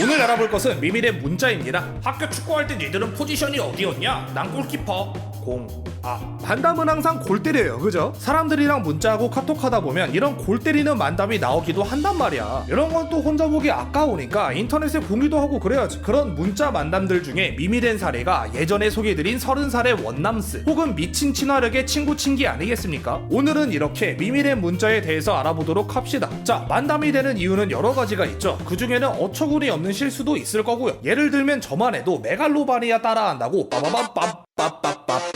오늘 알아볼 것은 미밀의 문자입니다. 학교 축구할 때 니들은 포지션이 어디였냐? 난 골키퍼. 공. 아, 만담은 항상 골 때려요, 그죠? 사람들이랑 문자하고 카톡하다 보면 이런 골 때리는 만담이 나오기도 한단 말이야. 이런 건 또 혼자 보기 아까우니까 인터넷에 공유도 하고 그래야지. 그런 문자 만담들 중에 미밀된 사례가 예전에 소개해드린 30살의 원남스 혹은 미친 친화력의 친구 친기 아니겠습니까? 오늘은 이렇게 미밀의 문자에 대해서 알아보도록 합시다. 자, 만담이 되는 이유는 여러 가지가 있죠. 그 중에는 어처구니 없는 실수도 있을 거고요. 예를 들면 저만 해도 메갈로바니아 따라한다고 빠바밤빰 빠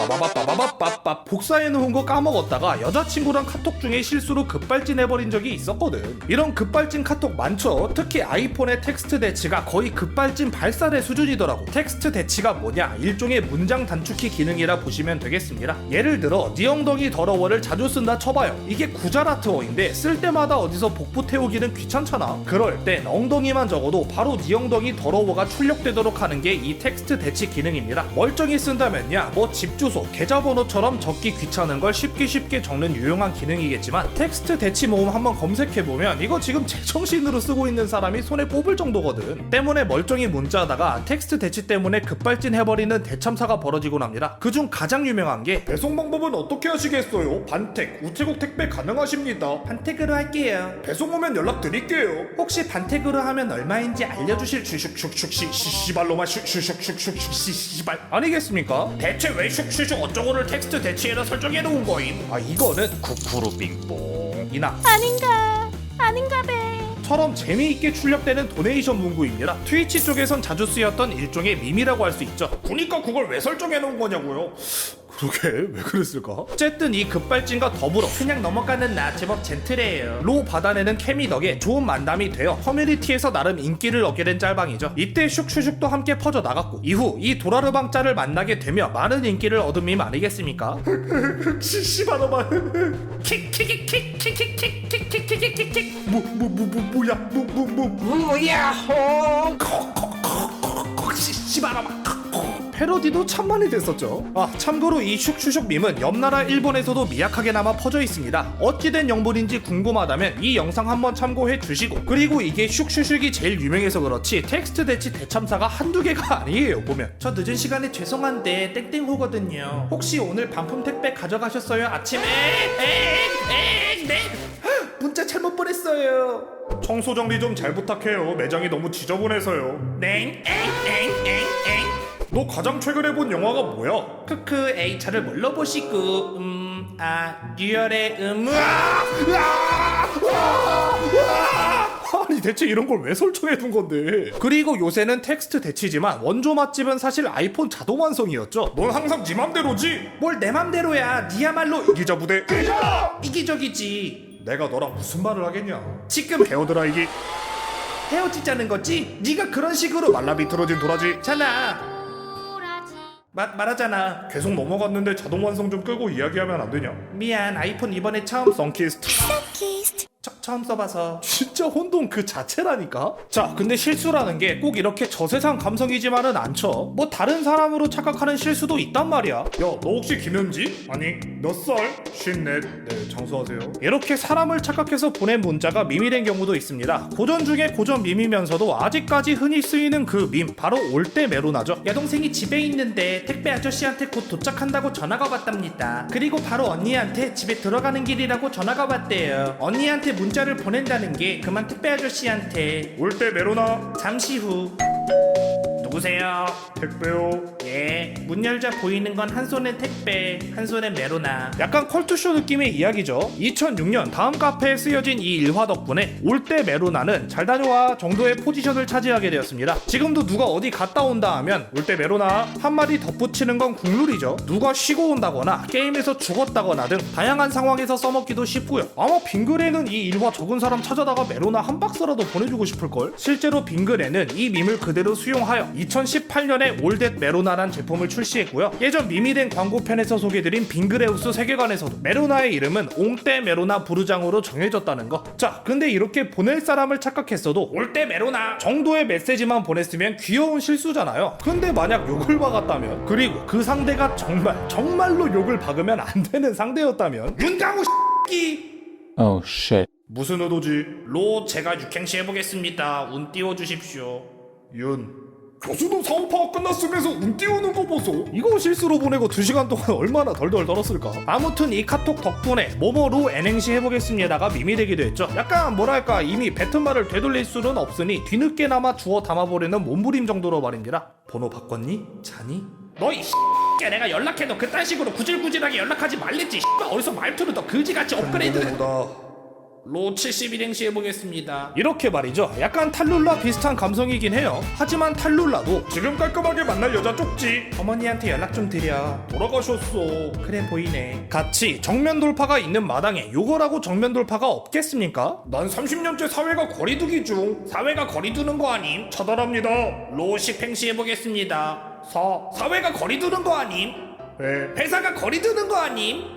ババババッパ 바바빠빠 복사해 놓은 거 까먹었다가 여자친구랑 카톡 중에 실수로 급발진해버린 적이 있었거든. 이런 급발진 카톡 많죠. 특히 아이폰의 텍스트 대치가 거의 급발진 발사대 수준이더라고. 텍스트 대치가 뭐냐? 일종의 문장 단축키 기능이라 보시면 되겠습니다. 예를 들어 네 엉덩이 더러워를 자주 쓴다 쳐봐요. 이게 구자라트어인데 쓸 때마다 어디서 복부 태우기는 귀찮잖아. 그럴 땐 엉덩이만 적어도 바로 네 엉덩이 더러워가 출력되도록 하는 게 이 텍스트 대치 기능입니다. 멀쩡히 쓴다면야 뭐 집 주소, 계좌번호처럼 적기 귀찮은 걸 쉽게 쉽게 적는 유용한 기능이겠지만 텍스트 대치 모음 한번 검색해 보면 이거 지금 제정신으로 쓰고 있는 사람이 손에 뽑을 정도거든. 때문에 멀쩡히 문자하다가 텍스트 대치 때문에 급발진 해버리는 대참사가 벌어지곤 합니다. 그중 가장 유명한 게 배송 방법은 어떻게 하시겠어요? 반택, 우체국 택배 가능하십니다. 반택으로 할게요. 배송 오면 연락 드릴게요. 혹시 반택으로 하면 얼마인지 알려주실 주슉슉슉 시 시발로만 슉슉슉슉슉 시 시발 아니겠습니까? 대체 왜 슉슉슉 어쩌고를 텍스트 대치에다 설정해 놓은 거임? 아 이거는 쿠쿠루 빙뽕 이나 아닌가 아닌가 배 처럼 재미있게 출력되는 도네이션 문구입니다. 트위치 쪽에선 자주 쓰였던 일종의 밈이라고 할 수 있죠. 그니까 그걸 왜 설정해 놓은 거냐고요? 그러게 왜 그랬을까? 어쨌든 이 급발진과 더불어 그냥 넘어가는 나 제법 젠틀해요. 로 받아내는 케미 덕에 좋은 만담이 되어 커뮤니티에서 나름 인기를 얻게 된 짤방이죠. 이때 슉슉슉도 함께 퍼져 나갔고 이후 이 도라르방 짤을 만나게 되며 많은 인기를 얻은 밈 아니겠습니까? 시시바로마 킥킥킥킥킥킥킥킥킥킥킥킥킥 뭐 뭐 뭐 뭐 뭐야 뭐 뭐 뭐 뭐야 시시바로마 패러디도 참 많이 됐었죠. 아, 참고로 이 슉슉슉 밈은 옆나라 일본에서도 미약하게나마 퍼져 있습니다. 어찌된 영분인지 궁금하다면 이 영상 한번 참고해 주시고 그리고 이게 슉슉슉이 제일 유명해서 그렇지 텍스트 대치 대참사가 한두 개가 아니에요 보면. 저 늦은 시간에 죄송한데 땡땡호거든요. 혹시 오늘 반품 택배 가져가셨어요? 아침에? 네 문자 잘못 보냈어요. 청소 정리 좀 잘 부탁해요. 매장이 너무 지저분해서요. 네, 땡엥엥 엥 엥 너 가장 최근에 본 영화가 뭐야? 크크 에이 저를 뭘로 보시고 음아 듀얼의 음 으아! 으아! 으아! 으아! 아니 대체 이런 걸 왜 설정해 둔 건데 그리고 요새는 텍스트 대치지만 원조 맛집은 사실 아이폰 자동 완성이었죠 넌 항상 네 맘대로지 뭘 내 맘대로야 니야말로 이기자 부대 이기자 이기적이지 내가 너랑 무슨 말을 하겠냐 지금 배워들아 이기 헤어지자는 거지? 네가 그런 식으로 말라 비틀어진 도라지 잖아 마, 말하잖아. 계속 넘어갔는데 자동 완성 좀 끄고 이야기하면 안 되냐? 미안 아이폰 이번에 처음. 썬키스트 키스트 처, 처음 써봐서. 진짜 혼돈 그 자체라니까? 자 근데 실수라는 게 꼭 이렇게 저세상 감성이지만은 않죠 뭐 다른 사람으로 착각하는 실수도 있단 말이야. 야 너 혹시 김현지? 아니. 몇 살? 쉰넷. 네 장수하세요. 이렇게 사람을 착각해서 보낸 문자가 밈이 된 경우도 있습니다. 고전 중에 고전 밈이면서도 아직까지 흔히 쓰이는 그 밈 바로 올때 메로나죠. 여동생이 집에 있는데 택배 아저씨한테 곧 도착한다고 전화가 왔답니다. 그리고 바로 언니한테 집에 들어가는 길이라고 전화가 왔대요. 언니한테 문자 를 보낸다는 게 그만 택배 아저씨한테. 올 때 메로나. 잠시 후 누구세요? 택배요. 예. 문 열자 보이는 건 한 손에 택배, 한 손에 메로나. 약간 컬투쇼 느낌의 이야기죠. 2006년 다음 카페에 쓰여진 이 일화 덕분에 올 때 메로나는 잘 다녀와 정도의 포지션을 차지하게 되었습니다. 지금도 누가 어디 갔다 온다 하면 올 때 메로나 한마디 덧붙이는 건 국룰이죠. 누가 쉬고 온다거나 게임에서 죽었다거나 등 다양한 상황에서 써먹기도 쉽고요. 아마 빙글에는 이 일화 적은 사람 찾아다가 메로나 한 박스라도 보내주고 싶을걸? 실제로 빙글에는 이 밈을 그대로 수용하여 2018년에 올댓 메로나란 제품을 출시했고요. 예전 밈이 된 광고편에서 소개드린 빙그레우스 세계관에서도 메로나의 이름은 옹떼 메로나 부르장으로 정해졌다는 거. 자, 근데 이렇게 보낼 사람을 착각했어도 올때 메로나 정도의 메시지만 보냈으면 귀여운 실수잖아요. 근데 만약 욕을 박았다면 그리고 그 상대가 정말 정말로 욕을 박으면 안 되는 상대였다면 윤강우 씨 Oh shit. 무슨 의도지? 로 제가 육행시 해보겠습니다. 운 띄워주십시오. 윤 교수도 사업파가 끝났으면서 운 띄우는 거 보소. 이거 실수로 보내고 2시간 동안 얼마나 덜덜 떨었을까? 아무튼 이 카톡 덕분에 모모로 N행시 해보겠습니다가 밈이 되기도 했죠. 약간 뭐랄까 이미 뱉은 말을 되돌릴 수는 없으니 뒤늦게나마 주워 담아보려는 몸부림 정도로 말입니다. 번호 바꿨니? 자니? 너이 야 내가 연락해도 그딴 식으로 구질구질하게 연락하지 말랬지. 어디서 말투를 더 그지같이 업그레이드 로 71행시 해보겠습니다. 이렇게 말이죠. 약간 탈룰라 비슷한 감성이긴 해요. 하지만 탈룰라도 지금 깔끔하게 만날 여자 쪽지. 어머니한테 연락 좀 드려. 돌아가셨어. 그래 보이네. 같이 정면 돌파가 있는 마당에 요거라고 정면 돌파가 없겠습니까? 난 30년째 사회가 거리두기 중. 사회가 거리두는 거 아님? 처벌합니다. 로식 행시 해보겠습니다. 사. 사회가 거리두는 거 아님? 회. 회사가 거리두는 거 아님?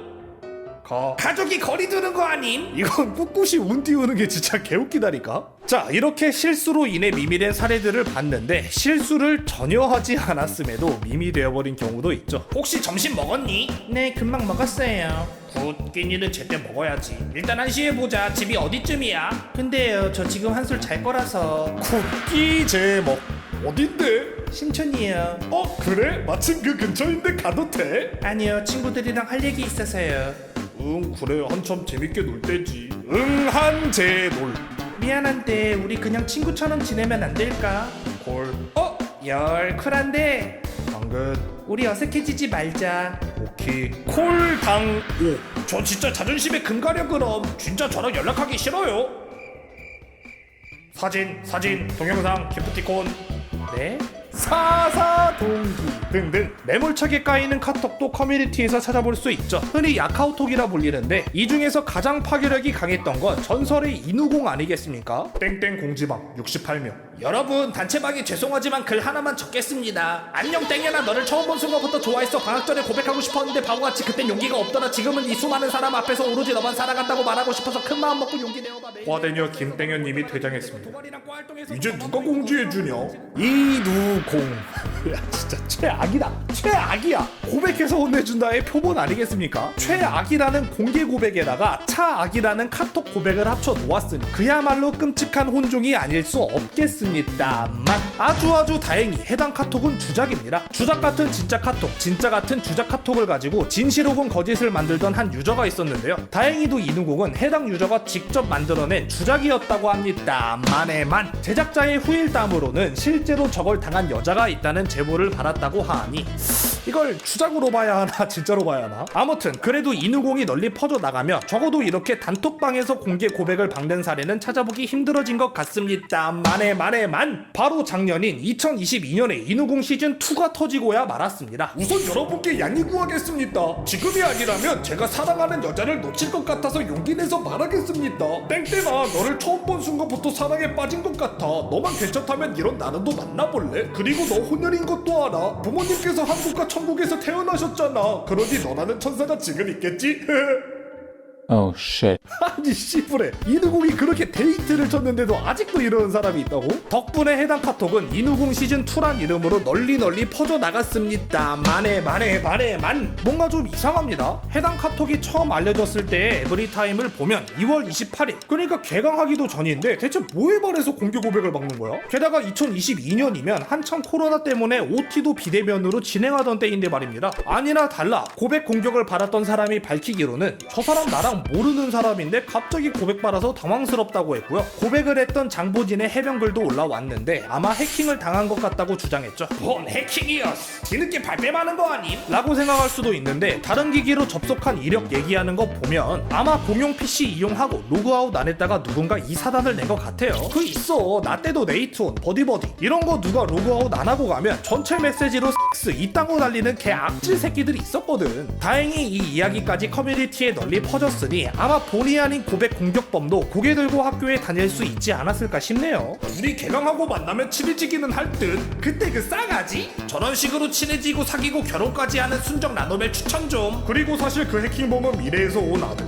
가. 가족이 거리 두는 거 아님? 이건 꿋꿋이 운 띄우는 게 진짜 개웃기다니까? 자, 이렇게 실수로 인해 밈이 된 사례들을 봤는데 실수를 전혀 하지 않았음에도 밈이 되어버린 경우도 있죠. 혹시 점심 먹었니? 네, 금방 먹었어요. 굿, 끼니는 제때 먹어야지. 일단 한시에 보자. 집이 어디쯤이야? 근데요, 저 지금 한술 잘 거라서. 굿기 제목. 어딘데? 신촌이요. 어, 그래? 마침 그 근처인데 가도 돼? 아니요, 친구들이랑 할 얘기 있어서요. 응 그래. 한참 재밌게 놀 때지. 응 한재 놀. 미안한데 우리 그냥 친구처럼 지내면 안 될까? 콜. 어? 열 쿨한데? 당근 우리 어색해지지 말자. 오케이. 콜당 오. 저 진짜 자존심에 금가려 그럼. 진짜 저랑 연락하기 싫어요? 사진 사진. 동영상 기프티콘. 네? 사사동기 등등 매몰차게 까이는 카톡도 커뮤니티에서 찾아볼 수 있죠 흔히 야카오톡이라 불리는데 이 중에서 가장 파괴력이 강했던 건 전설의 인우공 아니겠습니까? 땡땡 공지방 68명 여러분 단체방에 죄송하지만 글 하나만 적겠습니다. 안녕 땡연아 너를 처음 본 순간부터 좋아했어. 방학 전에 고백하고 싶었는데 바보같이 그땐 용기가 없더라. 지금은 이 수많은 사람 앞에서 오로지 너만 사랑한다고 말하고 싶어서 큰 마음 먹고 용기 내어봐 과대녀 김땡연님이 퇴장했습니다. 이제 누가 공지해주냐? 이누공. 야 진짜 최악이다. 최악이야. 고백해서 혼내준다의 표본 아니겠습니까? 최악이라는 공개 고백에다가 차악이라는 카톡 고백을 합쳐 놓았으니 그야말로 끔찍한 혼종이 아닐 수 없겠습니다 만. 아주 아주 다행히 해당 카톡은 주작입니다. 주작 같은 진짜 카톡 진짜 같은 주작 카톡을 가지고 진실 혹은 거짓을 만들던 한 유저가 있었는데요. 다행히도 이누공은 해당 유저가 직접 만들어낸 주작이었다고 합니다. 만에만. 제작자의 후일담으로는 실제로 저걸 당한 여자가 있다는 제보를 받았다고 하니 이걸 주작으로 봐야 하나 진짜로 봐야 하나? 아무튼 그래도 이누공이 널리 퍼져 나가며 적어도 이렇게 단톡방에서 공개 고백을 박는 사례는 찾아보기 힘들어진 것 같습니다. 만에 만에 만. 바로 작년인 2022년에 이누공 시즌 2가 터지고야 말았습니다. 우선 여러분께 양해 구하겠습니다. 지금이 아니라면 제가 사랑하는 여자를 놓칠 것 같아서 용기 내서 말하겠습니다. 땡땡아 너를 처음 본 순간부터 사랑에 빠진 것 같아. 너만 괜찮다면 이런 나는도 만나볼래? 그리고 너 혼혈인 것도 알아. 부모님께서 한국과 천국에서 태어나셨잖아 그러니 너라는 천사가 지금 있겠지? Oh shit. 아니 씨부레. 이누궁이 그렇게 데이트를 쳤는데도 아직도 이러는 사람이 있다고? 덕분에 해당 카톡은 이누궁 시즌 2란 이름으로 널리 널리 퍼져 나갔습니다 만에 만에 만에 만. 뭔가 좀 이상합니다. 해당 카톡이 처음 알려졌을 때의 에브리타임을 보면 2월 28일. 그러니까 개강하기도 전인데 대체 뭐에 반해서 공개 고백을 막는 거야? 게다가 2022년이면 한참 코로나 때문에 OT도 비대면으로 진행하던 때인데 말입니다. 아니나 달라. 고백 공격을 받았던 사람이 밝히기로는 저 사람 나랑 모르는 사람인데 갑자기 고백받아서 당황스럽다고 했고요. 고백을 했던 장보진의 해명글도 올라왔는데 아마 해킹을 당한 것 같다고 주장했죠. 뭔 해킹이었어? 뒤늦게 발뺌하는 거 아님? 라고 생각할 수도 있는데 다른 기기로 접속한 이력 얘기하는 거 보면 아마 공용 PC 이용하고 로그아웃 안 했다가 누군가 이 사단을 낸 것 같아요. 그 있어. 나 때도 네이트온, 버디버디 이런 거 누가 로그아웃 안 하고 가면 전체 메시지로 이딴 거 달리는 개 악질 새끼들이 있었거든. 다행히 이 이야기까지 커뮤니티에 널리 퍼졌으니 아마 본의 아닌 고백 공격범도 고개 들고 학교에 다닐 수 있지 않았을까 싶네요. 우리 개강하고 만나면 친해지기는 할 듯. 그때 그 싸가지? 저런 식으로 친해지고 사귀고 결혼까지 하는 순정 라노벨 추천 좀. 그리고 사실 그 해킹범은 미래에서 온 아들.